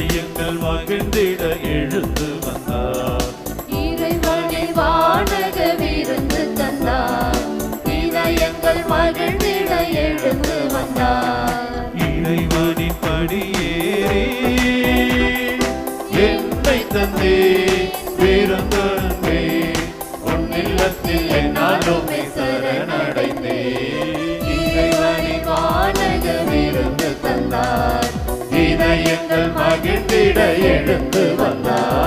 இதயங்கள் மகிழ்ந்திட எழுந்து வந்தார் இறைவனை வாடக விருந்து தந்தார் இதயங்கள் மகிழ்ந்திட எழுந்து வந்தார். இறைவனின் படியேறி என்னை தந்தே பிறந்தார் எங்கள் மகிழ்ந்திட எழுந்து வந்தார்.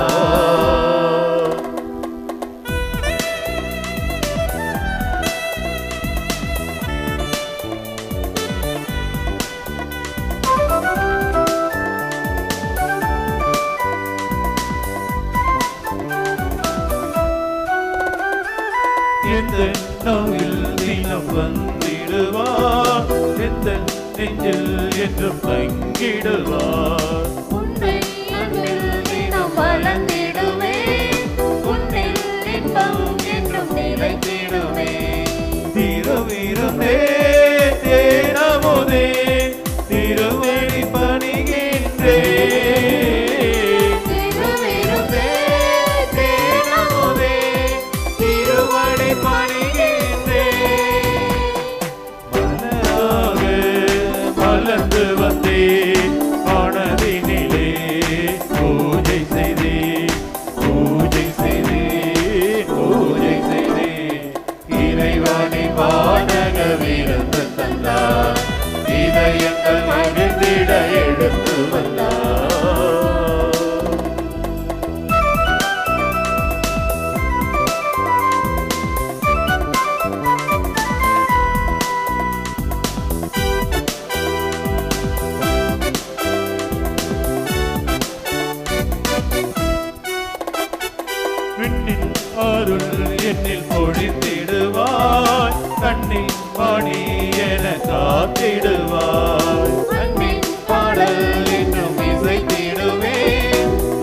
எந்த நோயில் தினம் வந்திடுவார். எந்த நெஞ்சில் என்று பங்கிடுவார். அருள் என்னில் பொழித்திடுவாய். கண்ணில் மணி என காத்திடுவாய். அன்பின் பாடல் என்றும் இசைத்திடுவே.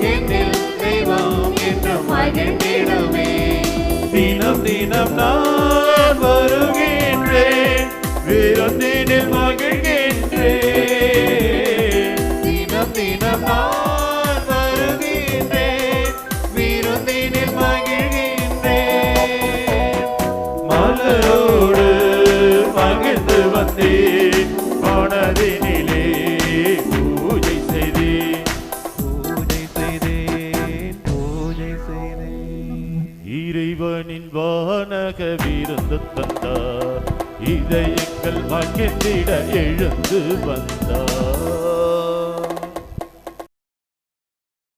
என்னில் தெய்வம் என்றும் மகிழ்ந்திடுவே. தினம் தினம் நான் வருகின்றேன். விருந்தினில் மகிழ்கின்றேன். தினம் தினம் நான் இறைவனின் வானக விருந்து தந்தார். இதயங்கள் மகிழ்ந்திட எழுந்து வந்தார்.